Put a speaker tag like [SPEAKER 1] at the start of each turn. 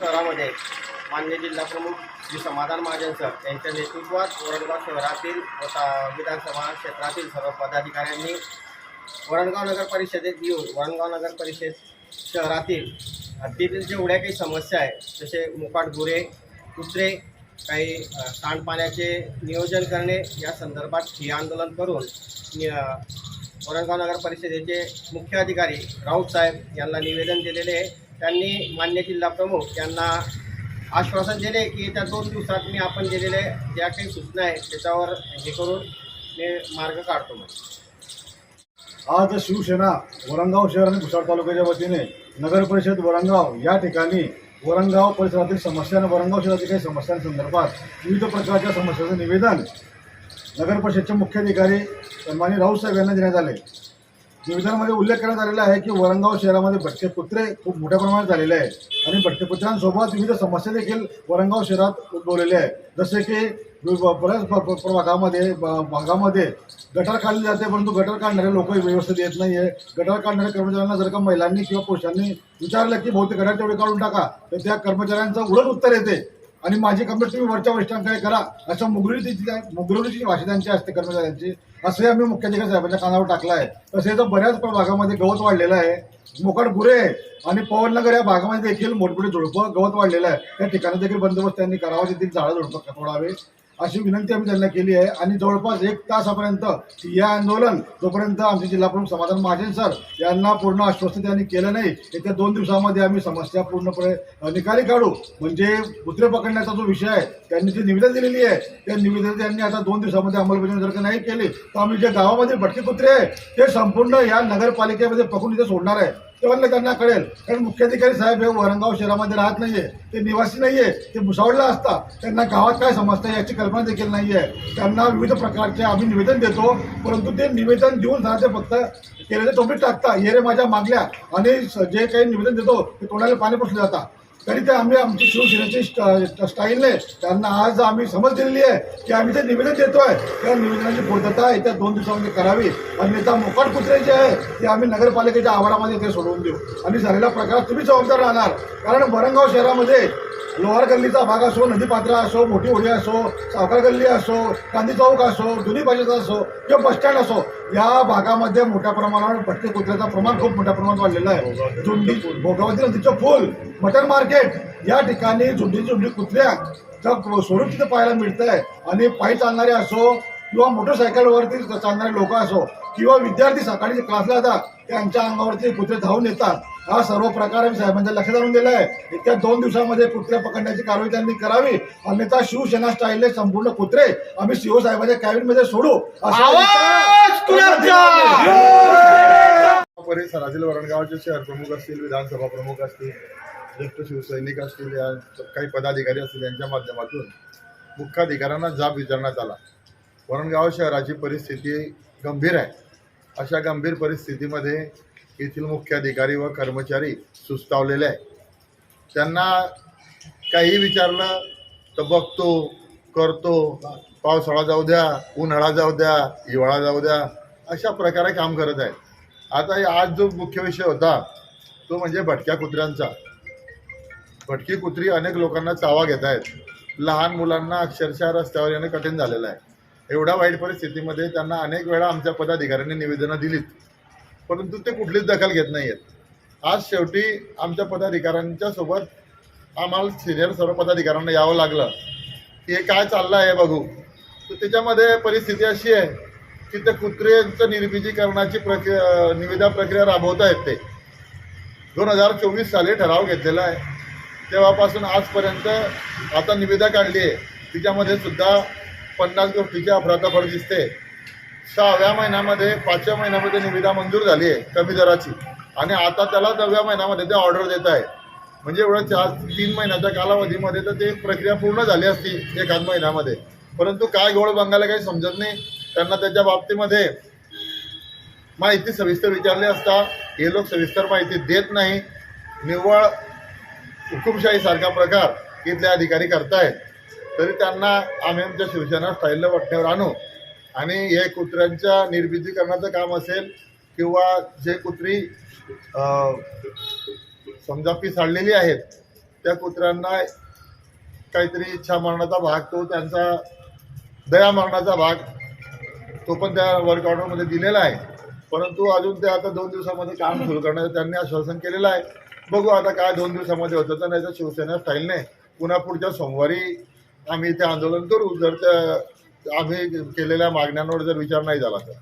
[SPEAKER 1] शहरामध्ये मान्य जिल्हाप्रमुख श्री समाधान महाजन सर यांच्या नेतृत्वात वरणगाव शहरातील व विधानसभा क्षेत्रातील सर्व पदाधिकाऱ्यांनी वरणगाव नगर परिषदेत येऊन वरणगाव नगर परिषद शहरातील हद्दीतील जेवढ्या काही समस्या आहेत जसे मुकाट गुरे कुत्रे काही सांडपाण्याचे नियोजन करणे या संदर्भात ठिय्या आंदोलन करून नि- वरणगाव नगर परिषदेचे मुख्य अधिकारी राऊत साहेब यांना निवेदन दिलेले आहे. त्यांनी मान्य जिल्हाप्रमुख यांना आश्वासन दिले की त्या दोन दिवसात मी आपण दिलेले ज्या काही सूचना आहेत त्याच्यावर हे करून मी मार्ग काढतो
[SPEAKER 2] आज शिवसेना वरंगाव शहर आणि भुसार तालुक्याच्या वतीने नगर परिषद वरंगाव या ठिकाणी वरंगाव परिसरातील समस्या आणि वरंगाव शहरातील काही समस्यांसंदर्भात विविध प्रकारच्या समस्यांचं निवेदन नगर परिषदचे मुख्याधिकारी सन्मानी राऊत साहेब यांना देण्यात आले. निवेदनामध्ये उल्लेख करण्यात आलेला आहे की वरणगाव शहरामध्ये भट्टेपुत्रे खूप मोठ्या प्रमाणात झालेले आहेत. आणि भटके विविध समस्या देखील वरणगाव शहरात उद्भवलेल्या आहेत. जसे की बऱ्याच भागामध्ये भागामध्ये गटार काढले जाते परंतु गटार काढणारे लोक व्यवस्थित येत नाही आहे गटार काढणाऱ्या कर्मचाऱ्यांना जर का महिलांनी किंवा पुरुषांनी विचारलं की बहुतेक गटार तेवढे काढून टाका तर त्या कर्मचाऱ्यांचं उलट उत्तर येते. आणि माझी कंप्लेंट तुम्ही वरच्या वरिष्ठांकडे करा. अशा मुगरीची मुगरीची भाषा त्यांची असते कर्मचाऱ्यांची. असंही आम्ही मुख्याधिकारी साहेबांच्या कानावर टाकलं आहे तसेच बऱ्याच भागामध्ये गवत वाढलेलं आहे. मोकाट गुरे आणि पवननगर या भागामध्ये देखील मोठमोठे झुडपं गवत वाढलेलं आहे. त्या ठिकाणी देखील बंदोबस्त त्यांनी करावा तेथील झाडं झुडपं तोडावे अशी विनंती आम्ही त्यांना केली आहे. आणि जवळपास एक तासापर्यंत या आंदोलन जोपर्यंत आमचे जिल्हा प्रमुख समाधान महाजन सर यांना पूर्ण आश्वस्त त्यांनी केलं नाही येत्या दोन दिवसामध्ये आम्ही समस्या पूर्णपणे निकाली काढू. म्हणजे कुत्रे पकडण्याचा जो विषय आहे त्यांनी जी निवेदन दिलेली आहे त्या निवेदन त्यांनी आता दोन दिवसामध्ये अंमलबजावणी जर का नाही केली तर आम्ही जे गावामध्ये भटके कुत्रे आहे ते संपूर्ण या नगरपालिकेमध्ये पकडून इथे सोडणार आहे. तेव्हा त्यांना कळेल. कारण मुख्याधिकारी साहेब हे वरणगाव शहरामध्ये राहत नाहीये. ते निवासी नाहीये. ते भुसावळला असता त्यांना गावात काय समजतं याची कल्पना देखील नाहीये. त्यांना विविध प्रकारचे आम्ही निवेदन देतो. परंतु ते निवेदन देऊन जरा ते फक्त केलेले टोपीत टाकता ये रे माझ्या मागल्या आणि जे काही निवेदन देतो ते तोंडाला पाणी पुसलं जातात. तरी ते आम्ही आमची शिवसेनेची स्टाईल स्टाईलने त्यांना आज आम्ही समज दिलेली आहे की आम्ही ते निवेदन देतोय. त्या निवेदनाची पूर्तता येत्या दोन दिवसामध्ये करावी. आणि आता मोकाट कुत्रे जे आहे ते आम्ही नगरपालिकेच्या आवारामध्ये ते सोडवून देऊ. आणि झालेला प्रकारात तुम्ही जबाबदार राहणार. कारण वरणगाव शहरामध्ये लोहार गल्लीचा भाग असो नदीपात्रा असो मोठी होडी असो सावकार गल्ली असो गांधी चौक असो जुनी बाजूचा असो किंवा बसस्टँड असो या भागामध्ये मोठ्या प्रमाणावर भटके कुत्र्याचं प्रमाण खूप मोठ्या प्रमाणात वाढलेलं आहे. झुंडी भोगावती नदीचं फुल मटन मार्केट या ठिकाणी झुंडी झुंडी कुत्र्या स्वरूप तिथे पाहायला मिळतं आहे आणि पायी चालणारे असो किंवा मोटरसायकलवरती चालणारे लोक असो किंवा विद्यार्थी सकाळी जे क्लासला जातात त्यांच्या अंगावरती कुत्रे धावून येतात. हा सर्व प्रकार आम्ही साहेबांच्या लक्षात आणून दिला आहे येत्या दोन दिवसामध्ये कुत्रे पकडण्याची कारवाई त्यांनी करावी. अन्यथा शिवसेना स्टाईलने संपूर्ण कुत्रे आम्ही सीओ साहेबांच्या कॅबिनमध्ये सोडू.
[SPEAKER 3] परिसरातील वरणगावचे शहर प्रमुख असतील विधानसभा प्रमुख असतील ज्येष्ठ शिवसैनिक असतील या काही पदाधिकारी असतील यांच्या माध्यमातून मुख्याधिकाऱ्यांना जाब विचारण्यात आला. वरणगाव शहराची परिस्थिती गंभीर आहे. अशा गंभीर परिस्थितीमध्ये येथील मुख्य अधिकारी व कर्मचारी सुस्तावलेले आहे त्यांना काही विचारलं तर बघतो करतो. पावसाळा जाऊ द्या उन्हाळा जाऊ द्या हिवाळा जाऊ द्या अशा प्रकारे काम करत आहेत. आता हे आज जो मुख्य विषय होता तो म्हणजे भटक्या कुत्र्यांचा. भटकी कुत्री अनेक लोकांना चावा घेत आहेत. लहान मुलांना अक्षरशः रस्त्यावर येणं कठीण झालेलं आहे. एवढ्या वाईट परिस्थितीमध्ये त्यांना अनेक वेळा आमच्या पदाधिकाऱ्यांनी निवेदनं दिलीत. परंतु ते कुठलीच दखल घेत नाही आहेत आज शेवटी आमच्या पदाधिकाऱ्यांच्या सोबत आम्हाला सिनियर सर्व पदाधिकाऱ्यांना यावं लागलं. हे काय चाललं आहे बघू. तर त्याच्यामध्ये परिस्थिती अशी आहे की त्या कुत्र्यांचं निर्बीजीकरणाची प्रक्रिया निविदा प्रक्रिया राबवत आहेत ते. दोन हजार चोवीस साली ठराव घेतलेला आहे. तेव्हापासून आजपर्यंत आता निविदा काढली आहे. तिच्यामध्ये सुद्धा पन्नास गोष्टीची अफरातफर दिसते. सहाव्या महिन्यामध्ये पाचव्या महिन्यामध्ये निविदा मंजूर झाली आहे कमी दराची. आणि आता त्याला दहाव्या महिन्यामध्ये ते ऑर्डर देत आहे. म्हणजे एवढं चार तीन महिन्याच्या कालावधीमध्ये तर ते प्रक्रिया पूर्ण झाली असती एखाद महिन्यामध्ये. परंतु काय गोळ बंगाला काही समजत नाही. त्यांना त्याच्या बाबतीमध्ये माहिती सविस्तर विचारली असता हे लोक सविस्तर माहिती देत नाही. निव्वळ हुकुमशाहीसारखा प्रकार इथले अधिकारी करतायत. तरी त्यांना आम्ही आमच्या शिवसेना स्टाईलला वाटण्यावर आणू. आणि हे कुत्र्यांच्या निर्मितीकरणाचं काम असेल किंवा जे कुत्री अं, समजा पिसाळलेली आहेत त्या कुत्र्यांना काहीतरी इच्छा मरणाचा भाग तो त्यांचा दया मरणाचा भाग तो पण त्या वर्कआउटमध्ये दिलेला आहे. परंतु अजून ते आता दोन दिवसामध्ये काम सुरू करण्याचं त्यांनी आश्वासन केलेलं आहे. बघू आता काय दोन दिवसामध्ये होतं तर नाही तर शिवसेना स्टाईलने पुन्हा पुढच्या सोमवारी आम्ही ते आंदोलन करू. जर त्या आम्ही केलेल्या मागण्यांवर जर विचार नाही झाला तर.